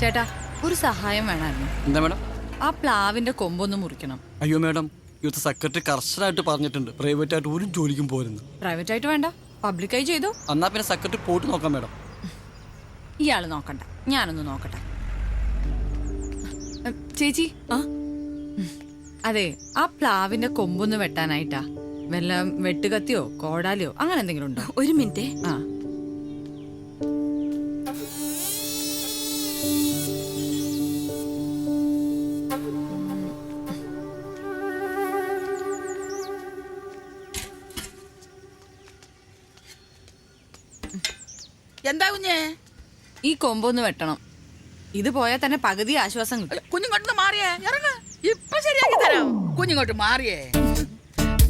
ചേട്ടാ ഒരു സഹായം വേണമായിരുന്നു എന്താ മേഡം? ആ പ്ലാവിന്റെ കൊമ്പൊന്ന് മുറിക്കണം. അയ്യോ മേഡം ഇവിടുത്തെ സെക്രട്ടറി കർശനായിട്ട് പറഞ്ഞിട്ടുണ്ട്. പ്രൈവറ്റ് ആയിട്ട് ഒരു ജോലിക്കും പോരുന്നു. പ്രൈവറ്റ് ആയിട്ട് വേണ്ട പബ്ലിക്കായി ചെയ്തു. എന്നാ പിന്നെ സെക്രട്ടറി പോയിട്ട് നോക്കാം മേഡം. ഇയാൾ നോക്കണ്ട. ഞാനൊന്ന് നോക്കട്ടെ. ചേച്ചി. ആ? അതെ ആ പ്ലാവിന്റെ കൊമ്പൊന്ന് വെട്ടാനായിട്ടാ. വല്ല വെട്ടുകത്തിയോ കോടാലിയോ അങ്ങനെ എന്തെങ്കിലും ഉണ്ടോ? ഒരു മിനിറ്റ്. ആ. എന്താ കുഞ്ഞേ? ഈ കൊമ്പൊന്ന് വെട്ടണം. ഇത് പോയാൽ തന്നെ പകുതി ആശ്വാസം കിട്ടും. കുഞ്ഞിങ്ങോട്ട് മാറിയേ. ഇറങ്ങ. ഇപ്പൊ ശരിയാക്കി തരാം. കുഞ്ഞിങ്ങോട്ട് മാറിയേ.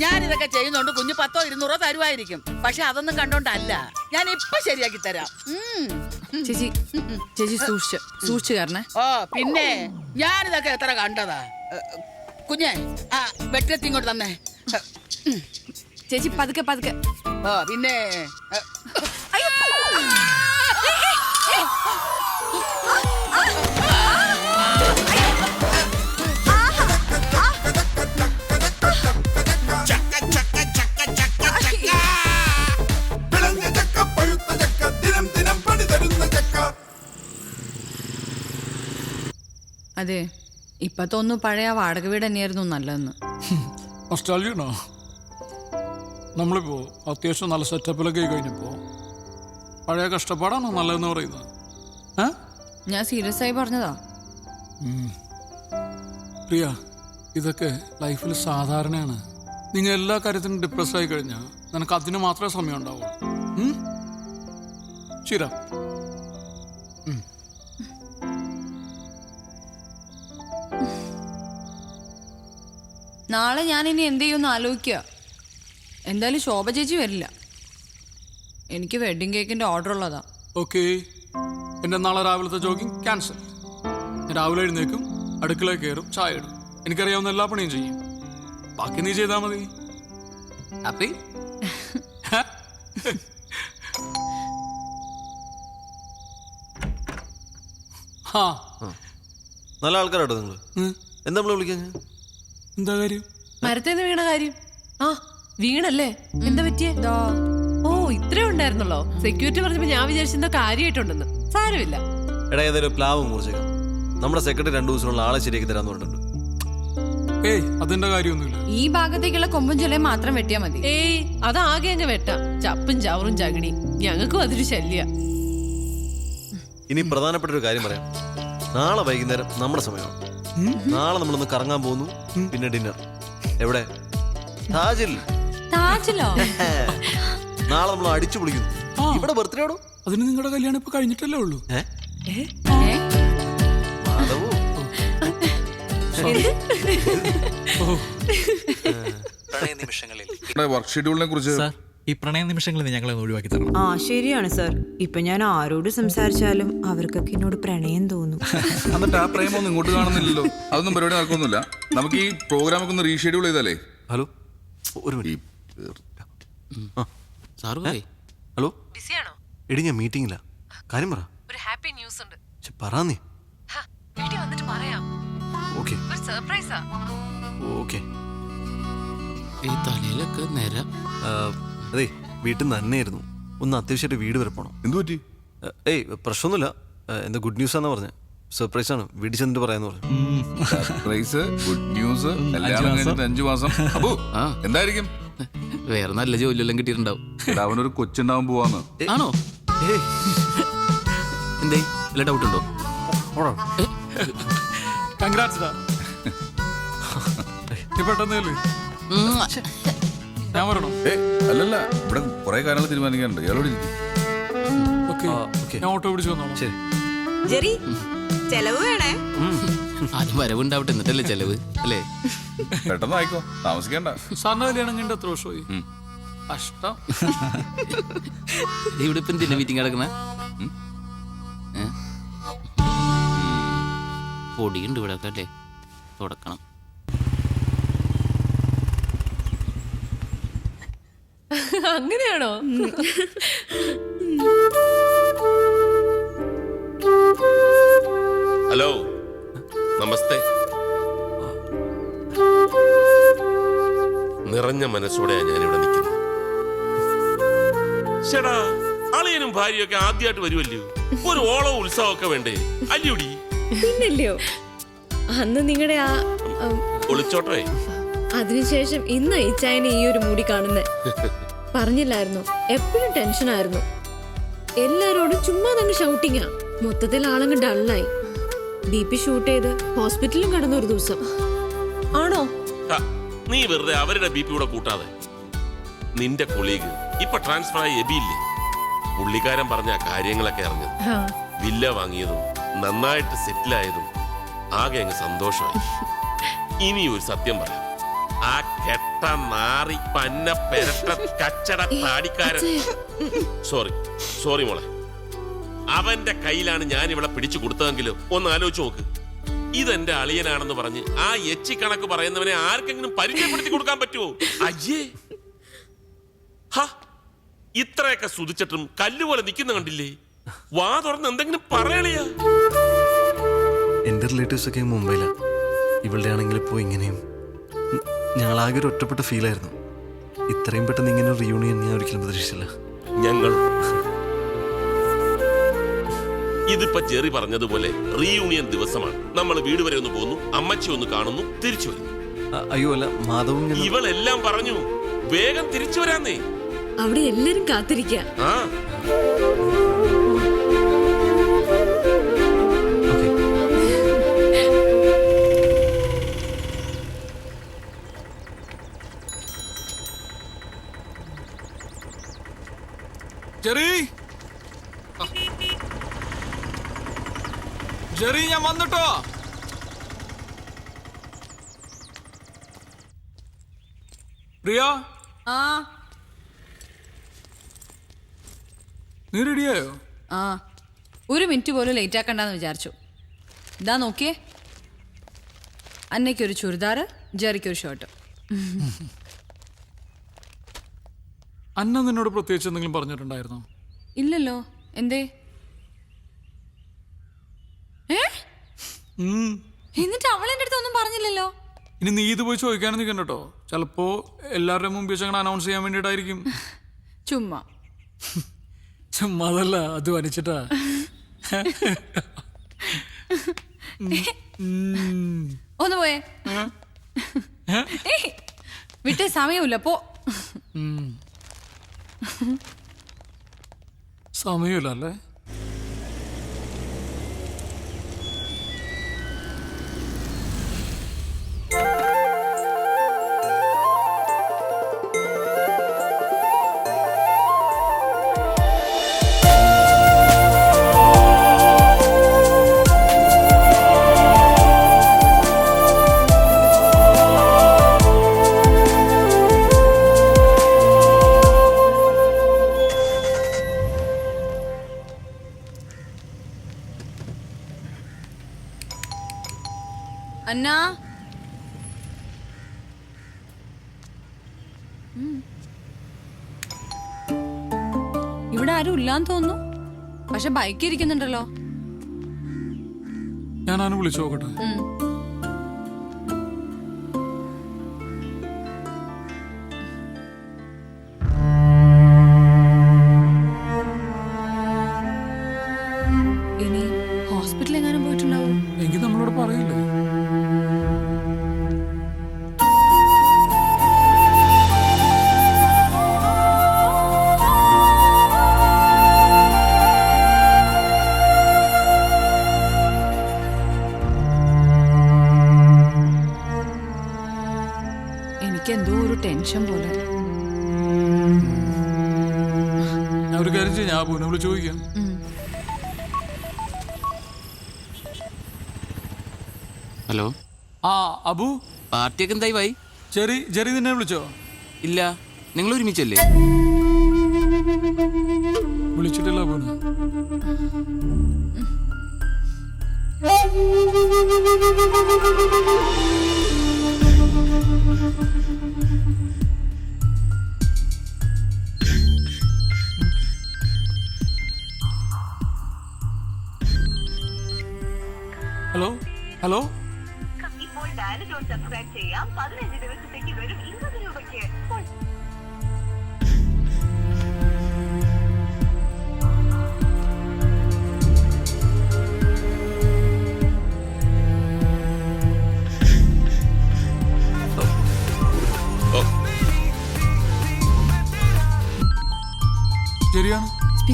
ഞാൻ ഇതൊക്കെ ചെയ്യുന്നോണ്ട് കുഞ്ഞു പത്തോ ഇരുന്നൂറോ തരുമായിരിക്കും പക്ഷെ അതൊന്നും കണ്ടോണ്ടല്ല. ഞാൻ ഇപ്പൊ ശരിയാക്കി തരാം. ചേച്ചി ചേച്ചി സൂക്ഷിച്ചു സൂക്ഷിച്ചു കാരണേ ഓ പിന്നെ ഞാനിതൊക്കെ എത്ര കണ്ടതാ? കുഞ്ഞെ ആ വെട്ടത്തി ഇങ്ങോട്ട് തന്നെ. ചേച്ചി പതുക്കെ പതുക്കെ. ഓ പിന്നെ അതെ ഇപ്പൊ തോന്നുന്നു പഴയ വാടക വീട് തന്നെയായിരുന്നു നല്ലതെന്ന് നൊസ്റ്റാൾജിയാണോ നമ്മളിപ്പോ അത്യാവശ്യം നല്ല സെറ്റപ്പിലൊക്കെ ആയി കഴിഞ്ഞപ്പോ പഴയ കഷ്ടപ്പാടാണോ നല്ലതെന്ന് പറയുന്നത്? ഞാൻ സീരിയസ് ആയി പറഞ്ഞതാ. പ്രിയ ഇതൊക്കെ ലൈഫിൽ സാധാരണയാണ്. നിങ്ങൾ എല്ലാ കാര്യത്തിനും ഡിപ്രസ് ആയി കഴിഞ്ഞാൽ നിനക്ക് അതിന് മാത്രമേ സമയം ഉണ്ടാവുള്ളൂ? ശിര നാളെ ഞാൻ ഇനി എന്ത് ചെയ്യുമെന്ന് ആലോചിക്കുക. എന്തായാലും ശോഭ ചേച്ചി വരില്ല. എനിക്ക് വെഡിങ് കേക്കിന്റെ ഓർഡർ ഉള്ളതാ. ഓക്കെ എന്റെ നാളെ രാവിലത്തെ ജോഗിങ് ക്യാൻസൽ ഞാൻ രാവിലെ എഴുന്നേക്കും അടുക്കളയിൽ കയറും ചായ ഇടും. എനിക്കറിയാവുന്ന എല്ലാ പണിയും ചെയ്യും. ബാക്കി നീ ചെയ്താൽ മതി. ഹാപ്പി ഹാ. നല്ല ആൾക്കാരാട്ടോ നിങ്ങൾ. എന്താ നമ്മളെ വിളിക്കാൻ? എന്താ കാര്യം? മരത്തേന്ന് വീണ കാര്യം. ആ വീണല്ലേ? എന്താ പറ്റിയേ? ഓ ഇത്രേ ഉണ്ടായിരുന്നല്ലോ സെക്യൂരിറ്റി പറഞ്ഞപ്പോ ഞാൻ വിചാരിച്ചെന്തോ കാര്യമായിട്ടുണ്ടെന്ന്. സാരമില്ല. എടാ ഏതൊരു പ്ലാവ് മൂർച്ചക നമ്മുടെ സെക്രട്ടറി രണ്ടു ദിവസത്തിനുള്ള ആളെ ശരിയാക്കി തരാന്ന് പറഞ്ഞിട്ടുണ്ട്. ഏയ് അതിന്റെ കാര്യമൊന്നുമില്ല. ഈ ഭാഗത്തേക്കുള്ള കൊമ്പും ചൊലയും മാത്രം വെട്ടിയാ മതി. ഏയ് അതാകെ അങ്ങ് വെട്ടാം. ചപ്പും ചവറും ചകിണി. ഞങ്ങൾക്കും അതൊരു ശല്യ. ഇനി പ്രധാനപ്പെട്ട ഒരു കാര്യം പറയാം. നാളെ വൈകുന്നേരം നമ്മുടെ സമയമാണ്. നാളെ നമ്മളൊന്ന് കറങ്ങാൻ പോകുന്നു. പിന്നെ ഡിന്നർ എവിടെ? താജിൽ. താജിലോ? നാളെ നമ്മൾ അടിച്ചു പൊളിക്കുന്നു. ഇവിടെ ബർത്ത്ഡേ ആണോ? അതിന് നിങ്ങളുടെ കല്യാണം ഇപ്പൊ കഴിഞ്ഞിട്ടല്ലേ ഉള്ളൂ? നിമിഷങ്ങളിൽ. വർക്ക് ഷെഡ്യൂളിനെ കുറിച്ച് സാർ. ഈ പ്രണയ നിമിഷങ്ങളിൽ ഞങ്ങളെ ഒന്ന് ഒഴിവാക്കി തരണം. ആ ശരിയാണ് സർ. ഇപ്പൊ ഞാൻ ആരോട് സംസാരിച്ചാലും അവർക്കൊക്കെ എന്നോട് പ്രണയം തോന്നും. എന്നിട്ട് ആ പ്രേമൊന്നും ഇങ്ങോട്ട് കാണുന്നില്ലല്ലോ. അതൊന്നും പരിപാടി നടക്കൊന്നുമില്ല നമുക്ക് ഈ പ്രോഗ്രാം ഒക്കെ ഒന്ന് റീഷെഡ്യൂൾ ചെയ്താലേ? ഹലോ? ഒരു മിനിറ്റ്. സാറ്? ഹലോ? ബിസിയാണോ? എടി ഞാൻ മീറ്റിംഗില്ല കാര്യം പറ. ഒരു ഹാപ്പി ന്യൂസ് ഉണ്ട് പറ നീ വീട്ടിൽ വന്നിട്ട് പറയാം. ഓക്കെ. ഒരു സർപ്രൈസാ. ഓക്കെ. ഈ തലയിലൊക്കെ നേര. അതെ വീട്ടിൽ നിന്ന് തന്നെയായിരുന്നു. ഒന്ന് അത്യാവശ്യമായിട്ട് വീട് വരെ പോകണം എന്തു പറ്റി? ഏയ് പ്രശ്നമൊന്നുമില്ല. എന്താ ഗുഡ് ന്യൂസ് ആണെന്ന് പറഞ്ഞത് സർപ്രൈസ് ആണ്. വീട്ടിൽ ചെന്നിട്ട് പറയാന്ന് പറഞ്ഞു. സർപ്രൈസ് ഗുഡ് ന്യൂസ് കല്യാണം കഴിഞ്ഞിട്ട് അഞ്ചു മാസം. അപ്പോ എന്തായിരിക്കും? വേറെ നല്ല ജോലിയെല്ലാം കിട്ടിയിട്ടുണ്ടാവും. എടാ, അവനൊരു കൊച്ചുണ്ടാവാൻ പോവാന്ന്. ആണോ? ഏയ് എന്തേ? വല്ല ഡൗട്ട് ഉണ്ടോ? ഓടാ. കൺഗ്രാറ്റ്സ്. ഞാൻ വരണോ? ഏ അല്ലല്ല. ഇവിടെ കുറെ കാര്യങ്ങൾ തീരുമാനിക്കാനുണ്ട്. ഇയാളോട് ഇരിക്കും. ഓക്കെ. ഞാൻ ഓട്ടോ പിടിച്ചു വന്നോളാം. ശരി. ജെറി ചെലവ് വേണേ? ആദ്യം വരവുണ്ടാവട്ടെ എന്നിട്ടല്ലേ ചെലവ് അല്ലേ? പെട്ടെന്ന് ആയിക്കോ. താമസിക്കണ്ട. സാറിന്റെ കല്യാണം കണ്ട എത്ര വർഷമായി. കഷ്ടം. ഇവിടെ ഇപ്പം എന്തിന്റെ മീറ്റിംഗ് കിടക്കണ പൊടിയുണ്ട് ഇവിടെ ഒക്കെ അല്ലേ? തുടക്കണം. അങ്ങനെയാണോ? ഹലോ നമസ്തേ. നിറഞ്ഞ മനസ്സോടെയാ ഞാനിവിടെ നിൽക്കുന്നത്. ചേടാ അളിയനും ഭാര്യയൊക്കെ ആദ്യമായിട്ട് വരുമല്ലോ ഒരു ഓളോ ഉത്സവമൊക്കെ വേണ്ടേ? അല്ലയോടി? പിന്നല്ലയോ? അന്ന് നിങ്ങളുടെ ആ ഒളിച്ചോട്ടോ അതിനുശേഷം ഇന്ന് ഇച്ചായനെ ഈ ഒരു മൂടി കാണുന്നത് പറഞ്ഞില്ലായിരുന്നു. എപ്പോഴും ടെൻഷനായിരുന്നു എല്ലാരോടും ചുമ്മാ തന്നെ ഷൗട്ടിങ്ങാ മൊത്തത്തിൽ ആളങ്ങ് ഡള്ളായി ബി പി ഷൂട്ട് ചെയ്ത് ഹോസ്പിറ്റലിലും കടന്ന ഒരു ദിവസം. ആണോ? നീ വെറുതെ അവരുടെ ബി പി കൂടെ കൂട്ടാതെ. നിന്റെ കൊളീഗ് ഇപ്പൊ ട്രാൻസ്ഫർ ആയി എബിയില്ലേ പുള്ളിക്കാരൻ പറഞ്ഞ കാര്യങ്ങളൊക്കെ അറിഞ്ഞത് വില്ല വാങ്ങിയതും നന്നായിട്ട് സെറ്റിലായതും ആകെ അങ്ങ് സന്തോഷമായി. ഇനി ഒരു സത്യം പറയാം. ആ കെട്ട നാറി പന്ന പെരട്ട കച്ചട താടിക്കാരൻ. സോറി സോറി മോളെ. അവന്റെ കയ്യിലാണ് ഞാൻ ഇവിടെ പിടിച്ചു കൊടുത്തതെങ്കിലും ഒന്ന് ആലോചിച്ച് നോക്ക്. ഇതെന്റെ അളിയനാണെന്ന് പറഞ്ഞ് ആ എച്ചി കണക്ക് പറയുന്നവനെ ആർക്കെങ്കിലും പരിചയപ്പെടുത്തി കൊടുക്കാൻ പറ്റുമോ അയ്യേ. ഹ, ഇത്രയൊക്കെ സുതിച്ചിട്ടും കല്ലുപോലെ നിൽക്കുന്ന കണ്ടില്ലേ? വാ തുറന്ന് എന്തെങ്കിലും പറയണിയാ. എന്റെ റിലേറ്റീവ്സ് ഒക്കെ മുംബൈയിലാണ് ഇവളുടെ ആണെങ്കിൽ ഇപ്പോൾ ഇങ്ങനെയും. ഞങ്ങളാകെ ഒരു ഒറ്റപ്പെട്ട ഫീലായിരുന്നു ഇത്രയും പെട്ടെന്ന് ഇങ്ങനെ ഒരു റിയൂണിയൻ ഞാൻ ഒരിക്കലും പ്രതീക്ഷിച്ചില്ല. ഞങ്ങൾ ഇതിപ്പോ ജെറി പറഞ്ഞതുപോലെ റീയൂണിയൻ ദിവസമാണ്. നമ്മൾ വീട് വരെ ഒന്ന് പോകുന്നു അമ്മച്ചി ഒന്ന് കാണുന്നു തിരിച്ചു വരുന്നു. അ- അയ്യോ അല്ല മാധവും ഇവൾ ഇവളെല്ലാം പറഞ്ഞു വേഗം തിരിച്ചു വരാന്നേ. അവിടെ എല്ലാരും കാത്തിരിക്കുക ആ. ജെറി ഞാൻ വന്നിട്ടോ? പ്രിയ? ആ. നീ റെഡിയായോ ആ. ഒരു മിനിറ്റ് പോലും ലേറ്റ് ആക്കണ്ടെന്ന് വിചാരിച്ചു. ഇതാ നോക്കിയേ. അന്നയ്ക്കൊരു ചുരിദാർ ജെറിക്കൊരു ഷർട്ട് അന്ന നിന്നോട് പ്രത്യേകിച്ച് എന്തെങ്കിലും പറഞ്ഞിട്ടുണ്ടായിരുന്നോ? ഇല്ലല്ലോ. എന്തേ. എന്നിട്ട് അവൾ എന്റെ അടുത്ത് ഒന്നും പറഞ്ഞില്ലല്ലോ? ഇനി നീ ഇത് പോയി ചോദിക്കാനും നിൽക്കണ്ട കേട്ടോ. ചിലപ്പോ എല്ലാവരുടെ മുമ്പ് വെച്ച് അങ്ങനെ അനൗൺസ് ചെയ്യാൻ വേണ്ടിട്ടായിരിക്കും ചുമ്മാ. ചുമ്മാ അതല്ല അത് വരച്ചിട്ടാ. ഒന്ന് പോയേ. വിട്ടേ സമയമില്ല പോ. സമയമില്ല അല്ലേ ആരും ഇല്ലാന്ന് തോന്നുന്നു. പക്ഷെ ബൈക്ക് ഇരിക്കുന്നുണ്ടല്ലോ. ഞാൻ വിളിച്ചു നോക്കട്ടെ. അബു പാർട്ടിയൊക്കെ എന്തായി വായി ജെറി ജെറി നിന്നെ വിളിച്ചോ? ഇല്ല നിങ്ങൾ ഒരുമിച്ചല്ലേ? വിളിച്ചിട്ടില്ല ഹലോ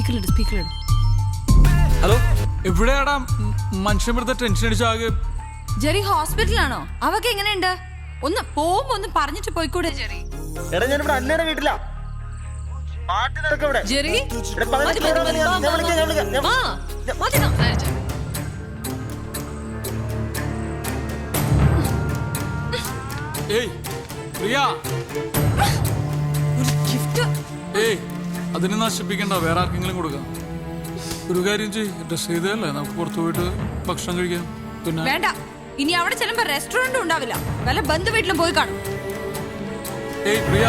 സ്പീക്കറിലിട് സ്പീക്കറിലിട്. ഹലോ? എവിടെയാടാ മ- മനുഷ്യൻ വെറുതെ ടെൻഷൻ അടിച്ചാകെ ജെറി ഹോസ്പിറ്റലാണോ അവക്ക് എങ്ങനെയുണ്ട്? ഒന്ന് പോകുമ്പോ ഒന്ന് പറഞ്ഞിട്ട് പോയിക്കൂടെ. ജെറി. എടാ ഞാൻ ഇവിടെ അന്നയുടെ വീട്ടിലാ. പാട്ട് നടക്ക ഇവിടെ ജെറി? എടാ, പതിനഞ്ച് മതി, മതി, മതി, ഞാൻ- വാ, ഞാൻ വാ, വിളിക്കാം, ഞാൻ വിളിക്കാം, ഞാൻ- വാ. മതി സംസാരിച്ചത്. ഏയ് പ്രിയ. അതിനെ നശിപ്പിക്കണ്ട വേറെ ആർക്കെങ്കിലും കൊടുക്കാം. ഒരു കാര്യം ചെയ്യ് ഡ്രസ് ചെയ്തല്ലേ നമുക്ക് പുറത്തു പോയിട്ട് ഭക്ഷണം കഴിക്കാം. പിന്നെ വേണ്ട. ഇനി അവിടെ ചെല്ലുമ്പോ റെസ്റ്റോറന്റും ഉണ്ടാവില്ല. വല്ല ബന്ധു വീട്ടിലും പോയി കാണും. ഏയ് പ്രിയ.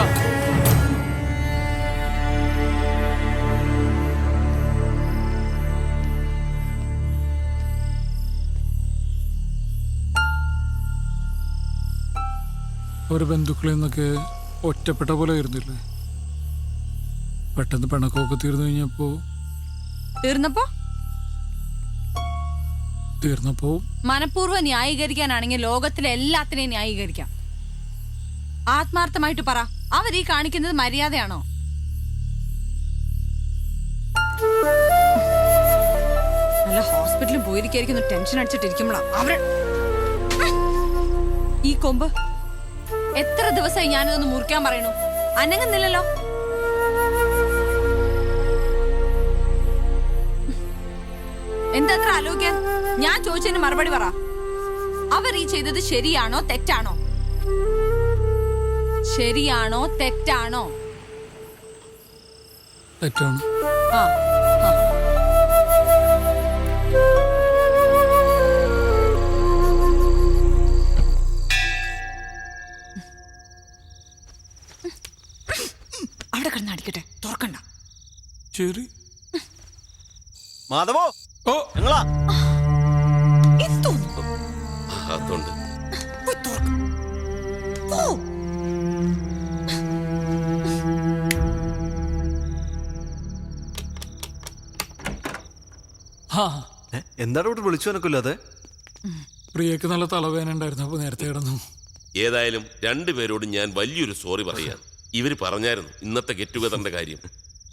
ഒരു ബന്ധുക്കളിൽ നിന്നൊക്കെ ഒറ്റപ്പെട്ട പോലെ ആയിരുന്നില്ലേ പെട്ടെന്ന് പിണക്കമൊക്കെ തീർന്നു കഴിഞ്ഞപ്പോ തീർന്നപ്പോ? തീർന്നപ്പോ മനഃപൂർവം ന്യായീകരിക്കാനാണെങ്കിൽ ലോകത്തിലെ എല്ലാത്തിനെയും ന്യായീകരിക്കാം. ആത്മാർത്ഥമായിട്ട് പറ അവർ ഈ കാണിക്കുന്നത് മര്യാദയാണോ? നല്ല ഹോസ്പിറ്റലിൽ പോയിരിക്കുന്നു ടെൻഷൻ അടിച്ചിട്ടിരിക്കുമ്പോഴാ അവർ ഈ കൊമ്പ് എത്ര ദിവസമായി ഞാനിതൊന്ന് മുറിക്കാൻ പറയണു അനങ്ങുന്നില്ലല്ലോ. എന്താ അത്ര ആലോചിക്കാൻ ഞാൻ ചോദിച്ചതിന് മറുപടി പറ. അവർ ഈ ചെയ്തത് ശരിയാണോ തെറ്റാണോ? ശരിയാണോ തെറ്റാണോ? തെറ്റാണ്. ആ ആ. അവിടെ കിടന്ന് അടിക്കട്ടെ. തുറക്കണ്ട. ശരി മാധവോ? ആ ഏ, എന്താണ് ഇവിടെ വിളിച്ചു എനക്കില്ലാതെ പ്രിയക്ക് നല്ല തലവേദന ഉണ്ടായിരുന്നു അപ്പൊ നേരത്തെ കിടന്നു. ഏതായാലും രണ്ടുപേരോടും ഞാൻ വലിയൊരു സോറി പറയാ ഇവർ പറഞ്ഞായിരുന്നു ഇന്നത്തെ ഗെറ്റ് ടുഗദറിന്റെ കാര്യം.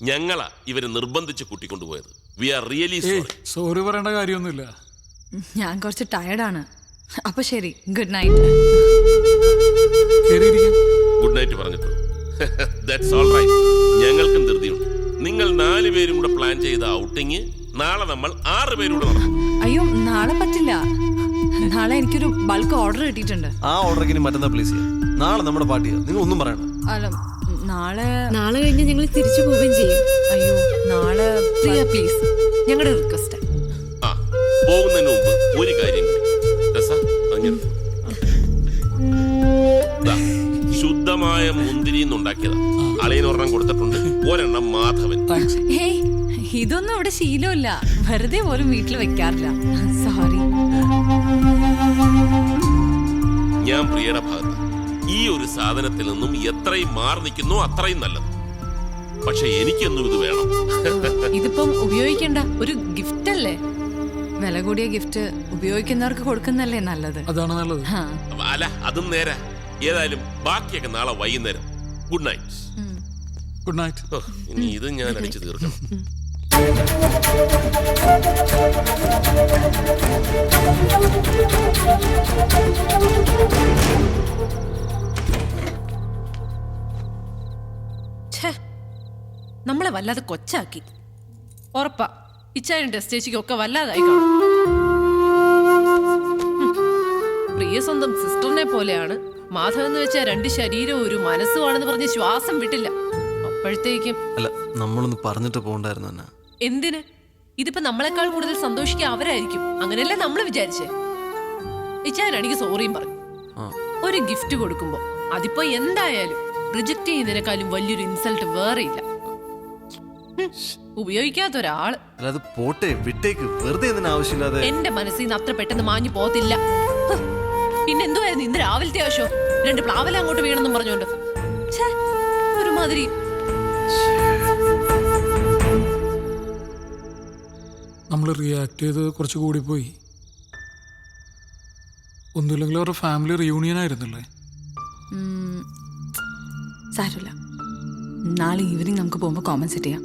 ഞങ്ങളാ ഇവരെ നിർബന്ധിച്ച് കൂട്ടിക്കൊണ്ടുപോയത്. വി ആർ റിയലി ഏയ് സോറി പറയേണ്ട കാര്യമൊന്നുമില്ല. ഞാൻ കുറച്ച് ടയർഡാണ് അപ്പൊ ശരി ഗുഡ് നൈറ്റ് കയറിയിരിക്കാം ഗുഡ് നൈറ്റ് പറഞ്ഞിട്ടു. ദാറ്റ്സ് ഓൾ റൈറ്റ് ഞങ്ങൾക്കും ധൃതിയുണ്ട്. നിങ്ങൾ നാല് പേരും കൂടെ പ്ലാൻ ചെയ്ത ഔട്ടിങ് നാളെ നമ്മൾ ആറ് പേരും കൂടെ നടത്തും അയ്യോ നാളെ പറ്റില്ല. നാളെ എനിക്കൊരു ബൾക്ക് ഓർഡർ കിട്ടിയിട്ടുണ്ട്. ആ ഓർഡർ മറ്റന്നാ പ്ലീസ് ചെയ്യാം. നാളെ നമ്മുടെ പാർട്ടിയാ നിങ്ങൾ ഒന്നും പറയണം അല്ല നാളെ നാളെ കഴിഞ്ഞ് ഞങ്ങൾ തിരിച്ചു പോവുകയും ചെയ്യും. അയ്യോ നാളെ പ്രിയ പ്ലീസ് ഞങ്ങളുടെ റിക്വസ്റ്റ് ആ പോകുന്നതിന് മുമ്പ് ഒരു കാര്യം കൂടി. രസ, അങ്ങനെ. ദാ, ശുദ്ധമായ മുന്തിരി ഉണ്ടാക്കിയതാ അളിയന് ഒരെണ്ണം കൊടുത്തിട്ടുണ്ട്. ഒരെണ്ണം മാധവൻ. താങ്ക്സ് ഹേയ് ഇതൊന്നും ഇവിടെ ശീലമില്ല. വെറുതെ പോലും വീട്ടിൽ വെക്കാറില്ല. സോറി ഞാൻ പ്രിയയുടെ ഭാഗത്ത്. ഈ ഒരു സാധനത്തിൽ നിന്നും എത്രയും മാറി നിൽക്കുന്നു അത്രയും നല്ലത്. പക്ഷെ എനിക്കൊന്നും ഇത് വേണം. ഇതിപ്പം ഉപയോഗിക്കണ്ട ഒരു ഗിഫ്റ്റ് അല്ലേ? വില കൂടിയ ഗിഫ്റ്റ് ഉപയോഗിക്കുന്നവർക്ക് കൊടുക്കുന്നല്ലേ നല്ലത്? അതാണ് നല്ലത്. അല്ല അതും നേരെ. ഏതായാലും ബാക്കിയൊക്കെ നാളെ വൈകുന്നേരം. ഗുഡ് നൈറ്റ് ഗുഡ് നൈറ്റ് ഇനി ഇത് ഞാൻ അടിച്ചു തീർക്കണം. ഛേ നമ്മളെ വല്ലാതെ കൊച്ചാക്കി. ഉറപ്പാ ഇച്ചായനും ടെസ്റ്റേച്ചിക്കും ഒക്കെ വല്ലാതായി കാണും. പ്രിയ സ്വന്തം സിസ്റ്ററിനെ പോലെയാണ്. മാധവൻ എന്ന് വെച്ചാൽ രണ്ട് ശരീരവും ഒരു മനസ്സുമാണെന്ന് പറഞ്ഞ് ശ്വാസം വിട്ടില്ല. അപ്പോഴത്തേക്കും അല്ല നമ്മളൊന്ന് പറഞ്ഞിട്ട് പോകണ്ടായിരുന്നു തന്നെ എന്തിന്? ഇതിപ്പോ നമ്മളെക്കാൾ കൂടുതൽ സന്തോഷിക്കുക അവരായിരിക്കും. അങ്ങനെയല്ലേ നമ്മൾ വിചാരിച്ചേ? ഇച്ചായനാണെങ്കിൽ സോറിയും പറഞ്ഞു. ആ. ഒരു ഗിഫ്റ്റ് കൊടുക്കുമ്പോ അതിപ്പോ എന്തായാലും റിജക്ട് ചെയ്യുന്നതിനേക്കാളും വലിയൊരു ഇൻസൾട്ട് വേറെ ഇല്ല ഉപയോഗിക്കാത്ത ഒരാൾ അത് പോട്ടെ വിട്ടേക്ക്. വെറുതെ എന്തിനാ ആവശ്യമില്ലാതെ? എന്റെ മനസ്സിൽ നിന്ന് അത്ര പെട്ടെന്ന് മാഞ്ഞു പോകത്തില്ല. പിന്നെ എന്തുവായിരുന്നു ഇന്ന് രാവിലത്തെ ആവശ്യം? രണ്ട് പ്ലാവല അങ്ങോട്ട് വീണെന്നും പറഞ്ഞോണ്ട് ഛേ, ഒരുമാതിരി. നമ്മൾ റിയാക്ട് ചെയ്ത് കുറച്ച് കൂടിപ്പോയി ഒന്നുമില്ലെങ്കിൽ അവരുടെ ഫാമിലി റിയൂണിയൻ ആയിരുന്നില്ലേ? സാരമില്ല. നാളെ ഈവനിങ് നമുക്ക് പോകുമ്പോൾ കോമൺ സെറ്റ് ചെയ്യാം.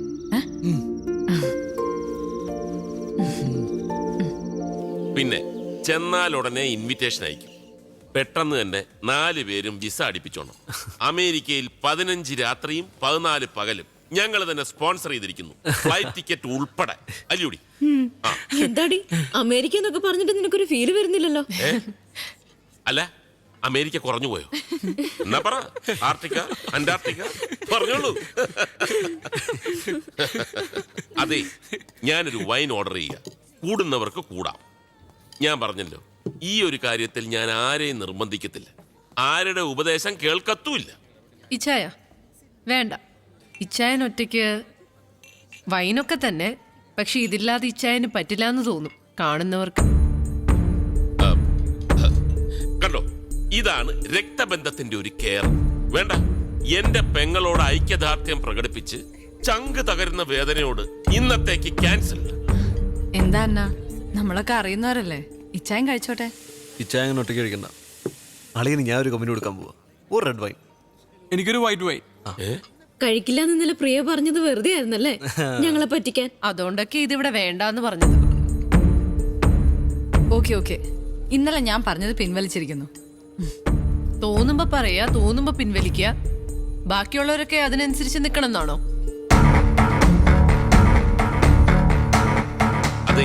പിന്നെ ചെന്നാൽ ഉടനെ ഇൻവിറ്റേഷൻ അയക്കും. പെട്ടെന്ന് തന്നെ നാല് പേരും വിസ അടിപ്പിച്ചോണം. അമേരിക്കയിൽ പതിനഞ്ച് രാത്രിയും പതിനാല് പകലും. ഞങ്ങൾ തന്നെ സ്പോൺസർ ചെയ്തിരിക്കുന്നു. ഫ്ലൈറ്റ് ടിക്കറ്റ് ഉൾപ്പെടെ. അല്ലൂടി. എന്താടി? അമേരിക്ക എന്നൊക്കെ പറഞ്ഞിട്ട് നിനക്കൊരു ഫീൽ വരുന്നില്ലല്ലോ. അല്ലേ അല്ല അമേരിക്ക കുറഞ്ഞു പോയോ എന്നാ പറ. ആർട്ടിക്ക അന്റാർട്ടിക്ക പറഞ്ഞോളൂ. അതെ ഞാനൊരു വൈൻ ഓർഡർ ചെയ്യുക കൂടുന്നവർക്ക് കൂടാം. ഞാൻ പറഞ്ഞല്ലോ ഈ ഒരു കാര്യത്തിൽ ഞാൻ ആരെയും നിർബന്ധിക്കത്തില്ല. ആരുടെ ഉപദേശം കേൾക്കത്തുമില്ല. ഇച്ഛായ വേണ്ട. ഇച്ഛായൻ ഒറ്റയ്ക്ക് വൈനൊക്കെ തന്നെ പക്ഷെ ഇതില്ലാതെ ഇച്ഛായന് പറ്റില്ല എന്ന് തോന്നും കാണുന്നവർക്ക്. ഇതാണ് രക്തബന്ധത്തിന്റെ ഒരു കെയർ വേണ്ട എന്റെ പെങ്ങളോട് ഐക്യദാർഢ്യം പ്രകടിപ്പിച്ച് ചങ്ക് തകരുന്ന വേദനയോട് ഇന്നത്തേക്ക് ക്യാൻസൽ. എന്താ അന്ന നമ്മളൊക്കെ അറിയുന്നവരല്ലേ? ഇച്ചായം കഴിച്ചോട്ടെ. ഇച്ചായം ഒറ്റയ്ക്ക് കഴിക്കണ്ട. അളിയന് ഞാൻ ഒരു കമ്പനി കൊടുക്കാൻ പോവാ. ഒരു റെഡ് വൈൻ എനിക്കൊരു വൈറ്റ് വൈൻ കഴിക്കില്ല എന്നില്ല പ്രിയ പറഞ്ഞത് വെറുതെ ആയിരുന്നല്ലേ? ഞങ്ങളെ പറ്റിക്കാൻ. അതുകൊണ്ടൊക്കെ ഇതിവിടെ വേണ്ടാന്ന് പറഞ്ഞത്. Okay okay. ഇന്നലെ ഞാൻ പറഞ്ഞത് പിൻവലിച്ചിരിക്കുന്നു. തോന്നുമ്പോ പറയാ തോന്നുമ്പോ പിൻവലിക്ക. ബാക്കിയുള്ളവരൊക്കെ അതിനനുസരിച്ച് നിക്കണം എന്നാണോ അതെ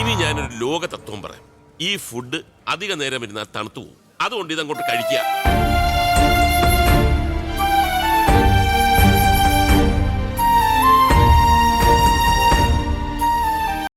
ഇനി ഞാനൊരു ലോക തത്വം പറയാം. ഈ ഫുഡ് അധിക നേരം ഇരുന്നാൽ തണുത്തു പോകും. അതുകൊണ്ട് ഇതങ്ങോട്ട് കഴിക്കുക.